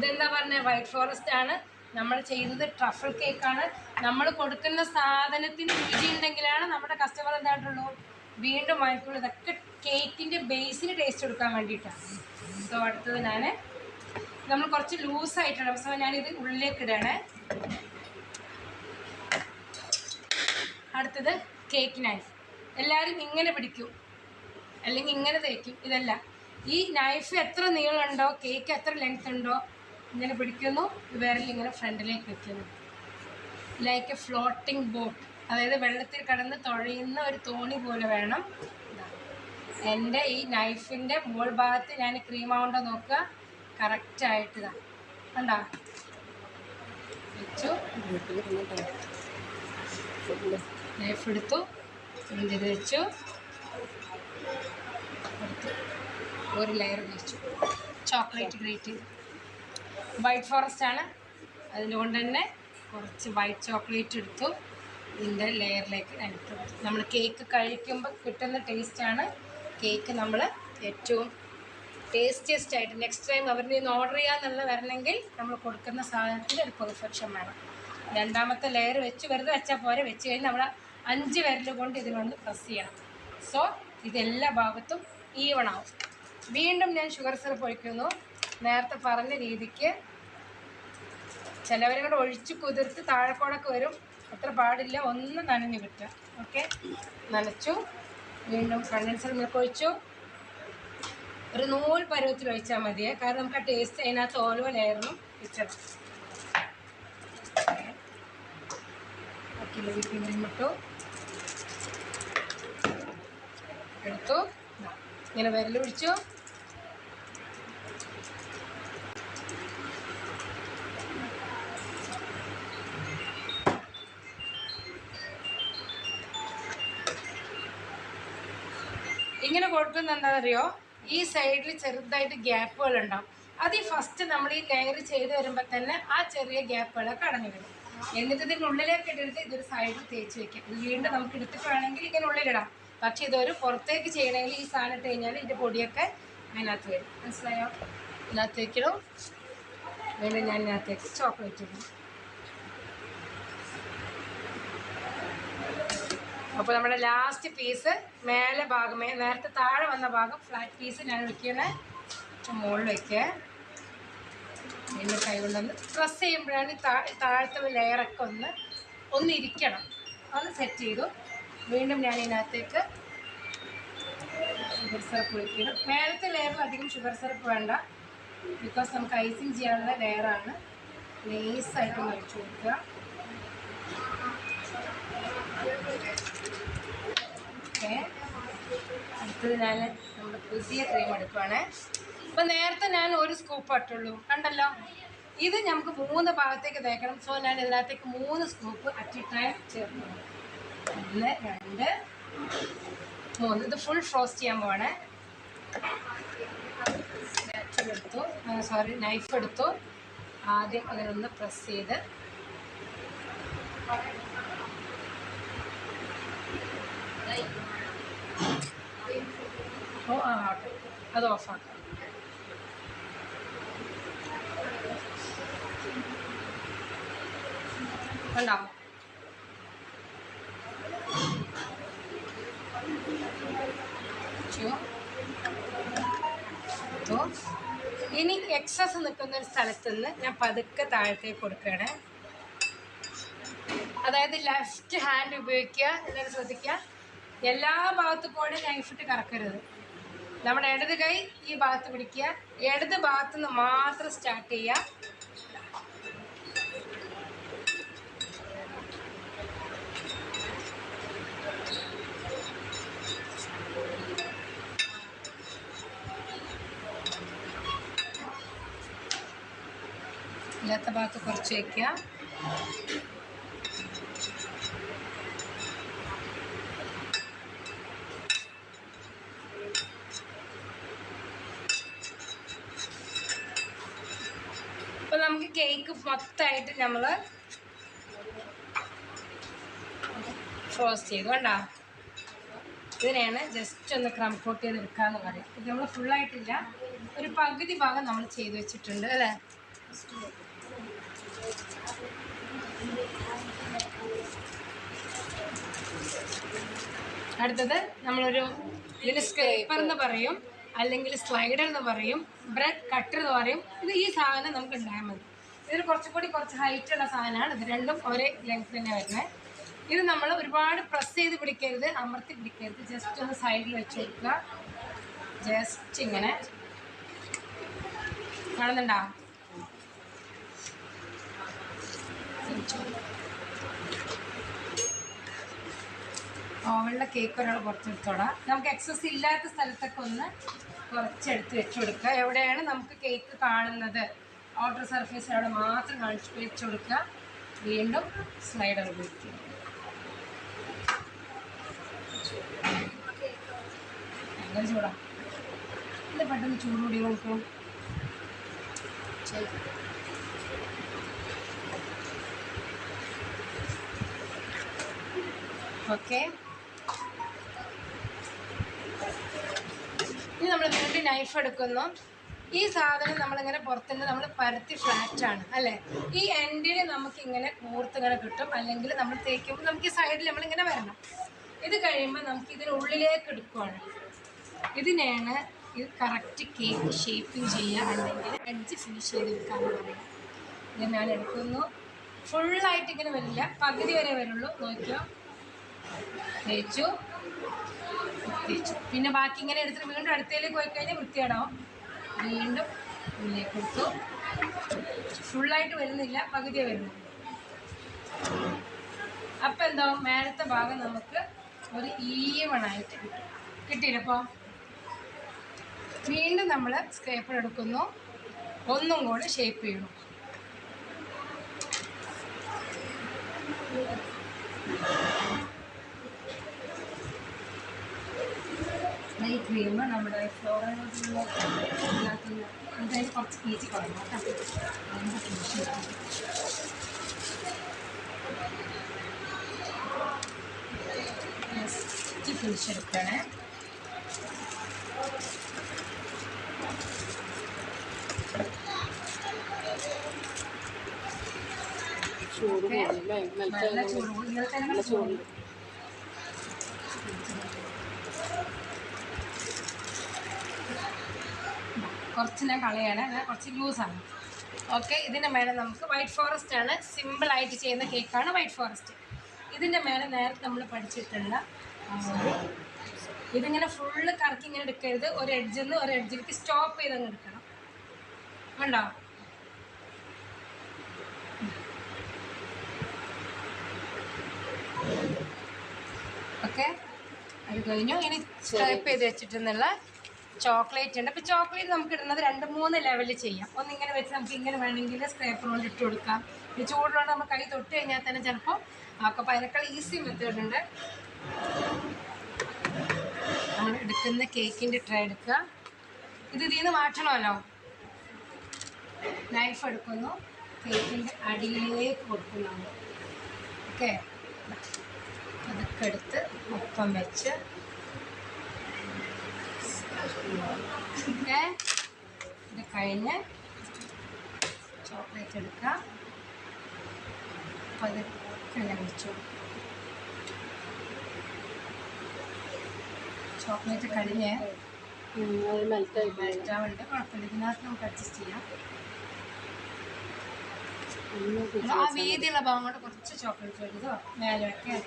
ഇതെന്താ പറഞ്ഞത് white forest ആണ്. നമ്മൾ ചെയ്യുന്നത് ട്രഫിൾ കേക്കാണ് നമ്മൾ കൊടുക്കുന്ന സാധനത്തിന് രുചി ഉണ്ടെങ്കിലാണ് നമ്മുടെ കസ്റ്റമർ എന്തായിട്ടുള്ളൂ? വീണ്ടും വാങ്ങിക്കുള്ളൂ. ഇതൊക്കെ കേക്കിന്റെ ബേസിന് ടേസ്റ്റ് കൊടുക്കാൻ വേണ്ടിയിട്ടാണ് സോ അടുത്തത് ഞാൻ നമ്മൾ കുറച്ച് ലൂസായിട്ടാണ് സോ ഞാനിത് ഉള്ളിലേക്ക് ഇടണേ. അടുത്തത് കേക്ക് നൈഫ് എല്ലാവരും ഇങ്ങനെ പിടിക്കും. അല്ലെങ്കിൽ ഇങ്ങനെ തേക്കും. ഇതല്ല. ഈ നൈഫ് എത്ര നീളമുണ്ടോ? കേക്ക് എത്ര ലെങ്ത് ഉണ്ടോ? ഇങ്ങനെ പിടിക്കുന്നു. വിരൽ ഇങ്ങനെ ഫ്രണ്ടിലേക്ക് വെക്കുന്നു. ലൈക്ക് എ ഫ്ലോട്ടിംഗ് ബോട്ട് അതായത് വെള്ളത്തിൽ കടന്ന് തുഴയുന്ന ഒരു തോണി പോലെ വേണം. എന്റെ ഈ നൈഫിന്റെ മുകൾ ഭാഗത്ത് ഞാൻ ക്രീം ആവുണ്ടോ നോക്കുക. കറക്റ്റായിട്ട് ഇതാ. കണ്ടോ? വെച്ചു. നൈഫ് എടുത്തു. ഇത് വെച്ചു. ഒരു ലെയർ വെച്ചു ചോക്ലേറ്റ് ഗ്രേറ്റ് ചെയ്തു വൈറ്റ് ഫോറസ്റ്റ് ആണ്. അതുകൊണ്ട് തന്നെ കുറച്ച് വൈറ്റ് ചോക്ലേറ്റ് എടുത്തു ഇതിന്റെ ലെയറിലേക്ക് ഇട്ടു നമ്മൾ കേക്ക് കഴിക്കുമ്പോൾ കിട്ടുന്ന ടേസ്റ്റാണ് കേക്ക് നമ്മൾ ഏറ്റവും ടേസ്റ്റിയസ്റ്റ് ആയിട്ട് നെക്സ്റ്റ് ടൈം അവരുടെ നിന്ന് ഓർഡർ ചെയ്യാന്നുള്ള വരണമെങ്കിൽ നമ്മൾ കൊടുക്കുന്ന സാധനത്തിൽ ഒരു പെർഫെക്ഷൻ വേണം. രണ്ടാമത്തെ ലെയർ വെച്ച് വെറുതെ വെച്ചാൽ പോരെ വെച്ച് കഴിഞ്ഞ് നമ്മൾ അഞ്ച് വിരൽ കൊണ്ട് ഇതിനൊന്ന് പ്രസ് ചെയ്യണം. സോ ഇതെല്ലാ ഭാഗത്തും ഈവൺ ആവും. വീണ്ടും ഞാൻ ഷുഗർ സിറപ്പ് ഒഴിക്കുന്നു. നേരത്തെ പറഞ്ഞ രീതിക്ക് ചിലവരും കൂടെ ഒഴിച്ച് കുതിർത്ത് താഴെക്കോടൊക്കെ വരും. അത്ര പാടില്ല. ഒന്ന് നനഞ്ഞു കിട്ടുക ഓക്കെ? നനച്ചു. വീണ്ടും കണ്ടൻസർ മിൽക്ക് ഒഴിച്ചു. ഒരു നൂൽ പരുവത്തിൽ ഒഴിച്ചാൽ മതിയേ. കാരണം നമുക്ക് ആ ടേസ്റ്റ് അതിനകത്ത് ഓരോ ലെയറിനും ക്രീം ഇട്ടു. എടുത്തു. ഇങ്ങനെ വിരൽ കൊടുക്കുന്ന എന്താണെന്നറിയോ ഈ സൈഡിൽ ചെറുതായിട്ട് ഗ്യാപ്പുകൾ ഉണ്ടാവും അത് ഈ ഫസ്റ്റ് നമ്മൾ ഈ ലെയർ ചെയ്ത് വരുമ്പോൾ തന്നെ ആ ചെറിയ ഗ്യാപ്പുകളൊക്കെ അടഞ്ഞു വരും എന്നിട്ട് ഇതിന്റെ ഉള്ളിലേക്ക് ഇട്ടെടുത്ത് ഇതൊരു സൈഡിൽ തേച്ച് വെക്കാം. ഇത് വീണ്ടും നമുക്ക് എടുത്തിട്ട് വേണമെങ്കിൽ ഇങ്ങനെ ഉള്ളിലിടാം. പക്ഷേ ഇതൊരു പുറത്തേക്ക് ചെയ്യണമെങ്കിൽ ഈ സാധനം ഇട്ട് കഴിഞ്ഞാൽ ഇതിന്റെ പൊടിയൊക്കെ അതിനകത്ത് വരും. മനസ്സിലായോ? ഇതിനകത്ത് വെക്കണം? വീണ്ടും ഞാൻ ഇതിനകത്തേക്ക് ചോക്ലേറ്റ് ഇടും. അപ്പോൾ നമ്മുടെ ലാസ്റ്റ് പീസ് മേലെ ഭാഗമേ നേരത്തെ താഴെ വന്ന ഭാഗം ഫ്ലാറ്റ് പീസ് ഞാൻ വെക്കണേ. മുകളിൽ വയ്ക്കുക പിന്നെ കൈ കൊണ്ടൊന്ന് പ്രസ് ചെയ്യുമ്പോഴാണ് താഴത്തെ ലെയറൊക്കെ ഒന്ന് ഒന്ന് ഇരിക്കണം. ഒന്ന് സെറ്റ് ചെയ്തു. വീണ്ടും ഞാൻ ഇതിനകത്തേക്ക് ഷുഗർ സിറപ്പ് ഒഴിക്കണം മേലത്തെ ലെയറിൽ അധികം ഷുഗർ സിറപ്പ് വേണ്ട. ബിക്കോസ് നമുക്ക് ഐസിങ് ചെയ്യാനുള്ള ലെയറാണ് നൈസായിട്ട് ഒഴിച്ചു കൊടുക്കുക. ഓക്കെ. അടുത്തത് ഞാൻ നമ്മുടെ പുതിയ ക്രീം എടുക്കുവാണ്. അപ്പം നേരത്തെ ഞാൻ ഒരു സ്കൂപ്പ് ഇട്ടുള്ളൂ. കണ്ടല്ലോ? ഇത് നമുക്ക് മൂന്ന് ഭാഗത്തേക്ക് തേക്കണം. സോ ഞാൻ ഇതിനകത്തേക്ക് മൂന്ന് സ്കൂപ്പ് അറ്റ് എ ടൈം ചേർക്കുന്നു. ഒന്ന് രണ്ട് മൂന്ന്. ഇത് ഫുൾ ഫ്രോസ്റ്റ് ചെയ്യാൻ പോവാണ്. എടുത്തു. സോറി നൈഫ് എടുത്തു. ആദ്യം അതിനൊന്ന് പ്രസ് ചെയ്ത് അത് ഓഫാക്കാം. കണ്ടോ. ഇനി എക്സസ് നിൽക്കുന്ന ഒരു സ്ഥലത്ത് നിന്ന് ഞാൻ പതുക്കെ താഴത്തേക്ക് കൊടുക്കുകയാണ്. അതായത് ലെഫ്റ്റ് ഹാൻഡ് ഉപയോഗിക്കുക എല്ലാവരും ശ്രദ്ധിക്കുക. എല്ലാ ഭാഗത്തു കൂടി നൈഫിട്ട് കറക്കരുത്. നമ്മുടെ ഇടത് കൈ ഈ ഭാഗത്ത് പിടിക്കുക. ഇടത് ഭാഗത്ത് നിന്ന് മാത്രം സ്റ്റാർട്ട് ചെയ്യുക. ഇല്ലാത്ത ഭാഗത്ത് കുറച്ച് വയ്ക്കുക അപ്പൊ നമുക്ക് കേക്ക് മൊത്തമായിട്ട് നമ്മൾ ഫ്രോസ്റ്റ് ചെയ്തു കണ്ടോ? ഇതിനെയാണ് ജസ്റ്റ് ഒന്ന് ക്രം കോട്ട് ചെയ്ത് എന്ന് പറയും. ഇത് നമ്മൾ ഫുള്ളായിട്ടില്ല ഒരു പകുതി ഭാഗം നമ്മൾ ചെയ്തു വെച്ചിട്ടുണ്ട് അല്ലേ? അടുത്തത് നമ്മളൊരു ഇതിന് സ്ക്രേപ്പർ എന്ന് പറയും അല്ലെങ്കിൽ സ്ലൈഡർ എന്ന് പറയും ബ്രെഡ് കട്ടർ എന്ന് പറയും. ഇത് ഈ സാധനം നമുക്ക് ഉണ്ടായാൽ മതി. ഇതിന് കുറച്ചും കൂടി കുറച്ച് ഹൈറ്റ് ഉള്ള സാധനമാണ്. ഇത് രണ്ടും ഒരേ ലെങ്ത് തന്നെ വരുന്നത് ഇത് നമ്മൾ ഒരുപാട് പ്രസ് ചെയ്ത് പിടിക്കരുത് അമർത്തി പിടിക്കരുത്. ജസ്റ്റ് ഒന്ന് സൈഡിൽ വെച്ച് കൊടുക്കുക. ജസ്റ്റ് ഇങ്ങനെ. കാണുന്നുണ്ടോ? ഓവനിലെ കേക്ക് ഒരാൾ പുറത്തെടുത്തോടാം നമുക്ക് എക്സസ് ഇല്ലാത്ത സ്ഥലത്തൊക്കെ ഒന്ന് കുറച്ചെടുത്ത് വെച്ചു കൊടുക്കുക. എവിടെയാണ് നമുക്ക് കേക്ക് കാണുന്നത്? ഔട്ടർ സർഫേസ് അവിടെ മാത്രം കാണിച്ച് വെച്ച് കൊടുക്കുക. വീണ്ടും സ്ലൈഡർ ഉപയോഗിക്കുക ഭയങ്കര ചൂടാ. ഇത് പെട്ടെന്ന് ചൂട് കൂടി നോക്കൂ ഓക്കെ. ഇനി നമ്മൾ വീണ്ടും നൈഫ് എടുക്കുന്നു. ഈ സാധനം നമ്മളിങ്ങനെ പുറത്തുനിന്ന് നമ്മൾ പരത്തി ഫ്ലാറ്റ് ആണ് അല്ലേ? ഈ എൻഡിന് നമുക്ക് ഇങ്ങനെ കൂർത്ത് ഇങ്ങനെ കിട്ടും അല്ലെങ്കിൽ നമ്മൾ തേക്കുമ്പോൾ നമുക്ക് ഈ സൈഡിൽ നമ്മളിങ്ങനെ വരണം. ഇത് കഴിയുമ്പോൾ നമുക്ക് ഇതിനുള്ളിലേക്ക് എടുക്കുവാണ്. ഇതിനെയാണ് ഇത് കറക്റ്റ് കേക്ക് ഷേപ്പിംഗ് ചെയ്യുക അല്ലെങ്കിൽ എഡ്ജ് ഫിനിഷ് ചെയ്തെടുക്കാന്ന് പറയുന്നത് ഇത് ഞാൻ എടുക്കുന്നു. ഫുള്ളായിട്ട് ഇങ്ങനെ വരില്ല. പകുതി വരെ വരുള്ളൂ. നോക്കിയോ? തേച്ചു. തേച്ചു. പിന്നെ ബാക്കി ഇങ്ങനെ എടുത്തിട്ട് വീണ്ടും അടുത്തേലേക്ക് പോയി കഴിഞ്ഞാൽ വൃത്തിയാടാവും വീണ്ടും ഇതിലേക്ക് എടുത്തു ഫുള്ളായിട്ട് വരുന്നില്ല പകുതിയെ വരുന്നു അപ്പം എന്തോ മേലത്തെ ഭാഗം നമുക്ക് ഒരു ഈവണായിട്ട് കിട്ടും. കിട്ടിയില്ലപ്പോൾ വീണ്ടും നമ്മൾ സ്ക്രേപ്പർ എടുക്കുന്നു. ഒന്നും കൂടെ ഷേപ്പ് ചെയ്യണം. ഈ ക്രീം നമ്മുടെ ഫ്ലോറൈഡിലുള്ള എന്തായാലും കുറച്ച് കീച്ചി കുറഞ്ഞു കേട്ടോ. അതിന്റെ ഫിനിഷ് ഫിനിഷ് എടുക്കണേ ചൂട് നല്ല ചൂട്. ഇങ്ങനെ തന്നെ ചൂട് കുറച്ച് ഞാൻ കളയാണ്. അങ്ങനെ കുറച്ച് ലൂസാണ് ഓക്കെ ഇതിന്റെ മേലെ നമുക്ക് വൈറ്റ് ഫോറസ്റ്റ് ആണ്. സിമ്പിളായിട്ട് ചെയ്യുന്ന കേക്കാണ് വൈറ്റ് ഫോറസ്റ്റ് ഇതിന്റെ മേലെ നേരത്തെ നമ്മൾ പഠിച്ചിട്ടുള്ള ഇതിങ്ങനെ ഫുള്ള് കറക്കി ഇങ്ങനെ എടുക്കരുത്. ഒരു എഡ്ജിൽ നിന്ന് ഒരു എഡ്ജിലേക്ക് സ്റ്റോപ്പ് ചെയ്ത് അങ്ങ് എടുക്കണം. ഉണ്ടോ ഓക്കെ അത് കഴിഞ്ഞു. ഇനി സ്റ്റോപ്പ് ചെയ്ത് വെച്ചിട്ടുള്ള ചോക്ലേറ്റ് ഉണ്ട്. അപ്പോൾ ചോക്ലേറ്റ് നമുക്ക് ഇടുന്നത് രണ്ട് മൂന്ന് ലെവലിൽ ചെയ്യാം. ഒന്ന് ഇങ്ങനെ വെച്ച് നമുക്ക് ഇങ്ങനെ വേണമെങ്കിൽ സ്ക്രൈപ്പർ കൊണ്ട് ഇട്ട് കൊടുക്കാം. ഈ ചൂടുള്ള നമ്മൾ കൈ തൊട്ട് കഴിഞ്ഞാൽ തന്നെ ചിലപ്പോൾ ആക്കും അപ്പോൾ അതിനേക്കാൾ ഈസി മെത്തേഡ് ഉണ്ട്. നമ്മൾ എടുക്കുന്ന കേക്കിന്റെ ട്രേ എടുക്കുക. ഇത് ഇതിൽ നിന്ന് മാറ്റണമല്ലോ. നൈഫ് എടുക്കുന്നു. കേക്കിന്റെ അടിയിലേക്ക് കൊടുക്കുന്നുണ്ട് ഓക്കെ അതൊക്കെ എടുത്ത് ഒപ്പം വെച്ച് ഓക്കെ ഇത് കഴിഞ്ഞ് ചോക്ലേറ്റ് എടുക്കുക അപ്പം അത് വെച്ചു ചോക്ലേറ്റ് കഴിഞ്ഞ് മെൽറ്റാവുണ്ട് കുഴപ്പമില്ല. ഇതിനകത്ത് നമുക്ക് അഡ്ജസ്റ്റ് ചെയ്യാം. ആ. വീതിയുള്ള ഭാഗം കൊണ്ട് കുറച്ച് ചോക്ലേറ്റ് എടുത്തോ മേലെ വെക്കാൻ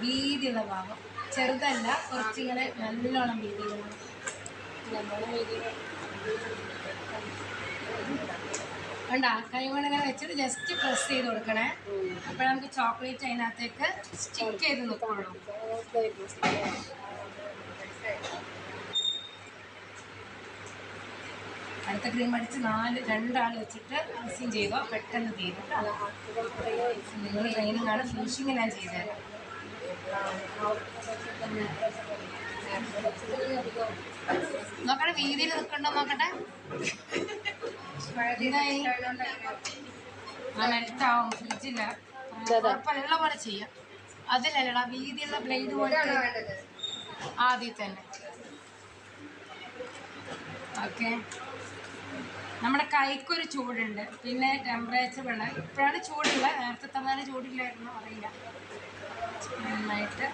വീതിയുള്ള ഭാഗം. ചെറുതല്ല കുറച്ചിങ്ങനെ നല്ലോണം വീതിയിലാണ് കണ്ടാ? കൈ കൊണ്ട് ഇങ്ങനെ വെച്ചിട്ട് ജസ്റ്റ് പ്രസ് ചെയ്ത് കൊടുക്കണേ. അപ്പോൾ നമുക്ക് ചോക്ലേറ്റ് അതിനകത്തേക്ക് സ്റ്റിക്ക് ചെയ്ത് നിൽക്കുള്ളൂ അടുത്ത ക്രീം അടിച്ച് നാല് രണ്ടാൾ വെച്ചിട്ട് മിക്സിങ് ചെയ്തോ പെട്ടെന്ന് തീരും. നിങ്ങൾ ട്രെയിനിങ് ആണ്. ഫിനിഷിങ് ഞാൻ ചെയ്തുതരാം നോക്കട്ടെ വീതിയിൽ നിൽക്കണ്ടോ നോക്കട്ടെ? ഇതായി ആ മെൽറ്റാവും. ഫ്രിഡ്ജില്ല. ഉറപ്പല്ല പോലെ ചെയ്യാം. അതിലല്ലടാ വീതിയുള്ള ബ്ലേഡ് പോലെ. ആദ്യം തന്നെ ഓക്കെ. നമ്മുടെ കൈക്കൊരു ചൂടുണ്ട്. പിന്നെ ടെമ്പറേച്ചർ വേണം ഇപ്പോഴാണ് ചൂടുള്ള. നേരത്തെ തന്നാലും ചൂടില്ലായിരുന്നു? അറിയില്ല. നന്നായിട്ട്.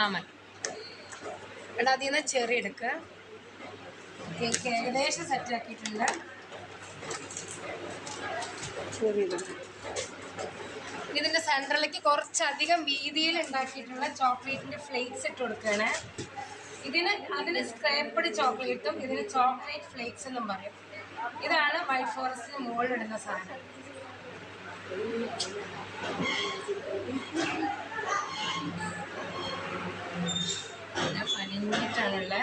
ആ എടാ അതിൽ നിന്ന് ചെറി എടുക്കുക കേക്ക് ഏകദേശം സെറ്റ് ഇതിന്റെ സെന്ററിലേക്ക് കുറച്ചധികം വീതിയിൽ ഉണ്ടാക്കിയിട്ടുള്ള ചോക്ലേറ്റിന്റെ ഫ്ലേക്സ് ഇട്ട് കൊടുക്കുകയാണ്. ഇതിന് അതിന് സ്ക്രേപ്പഡ് ചോക്ലേറ്റും ഇതിന് ചോക്ലേറ്റ് ഫ്ലേക്സ് എന്നും പറയും. ഇതാണ് വൈറ്റ് ഫോറസ്റ്റിന് മുകളിലിടുന്ന സാധനം. പിന്നെ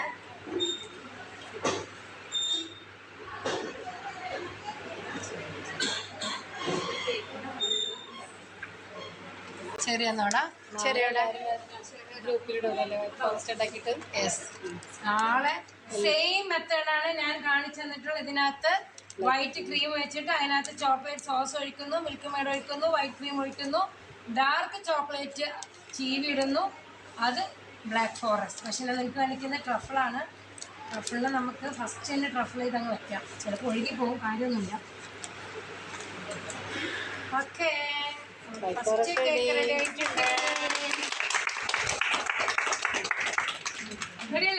പോസ്റ്റ് ഉണ്ടാക്കിയിട്ട് യെസ് നാളെ സെയിം മെത്തേഡാണ് ഞാൻ കാണിച്ചു തന്നിട്ടുള്ളത്. ഇതിനകത്ത് വൈറ്റ് ക്രീം വെച്ചിട്ട് അതിനകത്ത് ചോക്ലേറ്റ് സോസ് ഒഴിക്കുന്നു മിൽക്ക് മേഡ് ഒഴിക്കുന്നു വൈറ്റ് ക്രീം ഒഴിക്കുന്നു. ഡാർക്ക് ചോക്ലേറ്റ് ചീവി ഇടുന്നു. അത് ബ്ലാക്ക് ഫോറസ്റ്റ് പക്ഷേ നിങ്ങൾക്ക് കാണിക്കുന്ന ട്രഫിളാണ് ട്രഫിളിൽ നമുക്ക് ഫസ്റ്റ് തന്നെ ട്രഫിൾ ചെയ്തങ്ങ് വെക്കാം. ചിലപ്പോൾ ഒഴുകി പോകും കാര്യമൊന്നുമില്ല. Okay cake ready